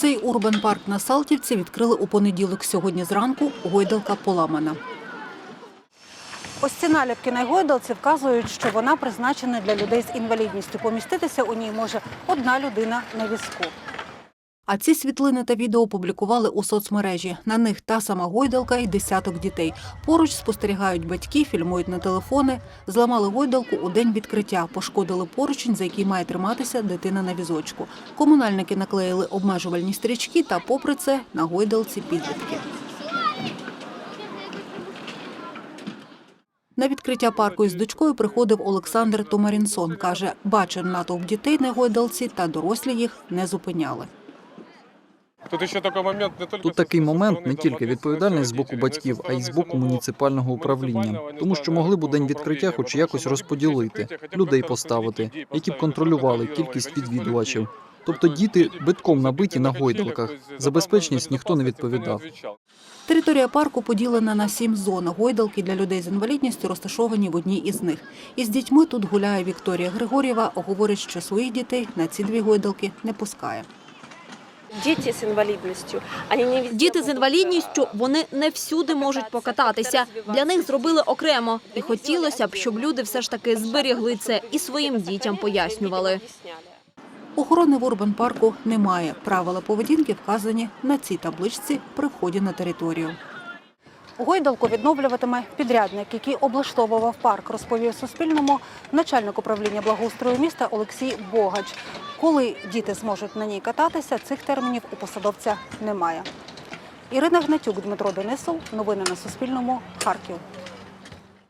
Цей урбан парк на Салтівці відкрили у понеділок. Сьогодні зранку гойдалка поламана. Ось ці наліпки на гойдалці вказують, що вона призначена для людей з інвалідністю. Поміститися у ній може одна людина на візку. А ці світлини та відео опублікували у соцмережі. На них та сама гойдалка і десяток дітей. Поруч спостерігають батьки, фільмують на телефони. Зламали гойдалку у день відкриття, пошкодили поручень, за який має триматися дитина на візочку. Комунальники наклеїли обмежувальні стрічки та, попри це, на гойдалці підлітки. На відкриття парку із дочкою приходив Олександр Томарінсон. Каже, бачив натовп дітей на гойдалці та дорослі їх не зупиняли. Тут ще такий момент не тільки Тут такий момент не тільки відповідальність з боку батьків, а й з боку муніципального управління, тому що могли б у день відкриття хоч якось розподілити, людей поставити, які б контролювали кількість відвідувачів. Тобто діти битком набиті на гойдалках. За безпечність ніхто не відповідав. Територія парку поділена на сім зон. Гойдалки для людей з інвалідністю розташовані в одній із них. Із дітьми тут гуляє Вікторія Григорєва. Говорить, що своїх дітей на ці дві гойдалки не пускає. Діти з інвалідністю, вони не Діти з інвалідністю вони не всюди можуть покататися. Для них зробили окремо, і хотілося б, щоб люди все ж таки зберігли це і своїм дітям пояснювали. Охорони в урбан-парку немає. Правила поведінки вказані на цій табличці при вході на територію. Гойдалку відновлюватиме підрядник, який облаштовував парк, розповів Суспільному начальник управління благоустрою міста Олексій Богач. Коли діти зможуть на ній кататися, цих термінів у посадовця немає. Ірина Гнатюк, Дмитро Денисов. Новини на Суспільному. Харків.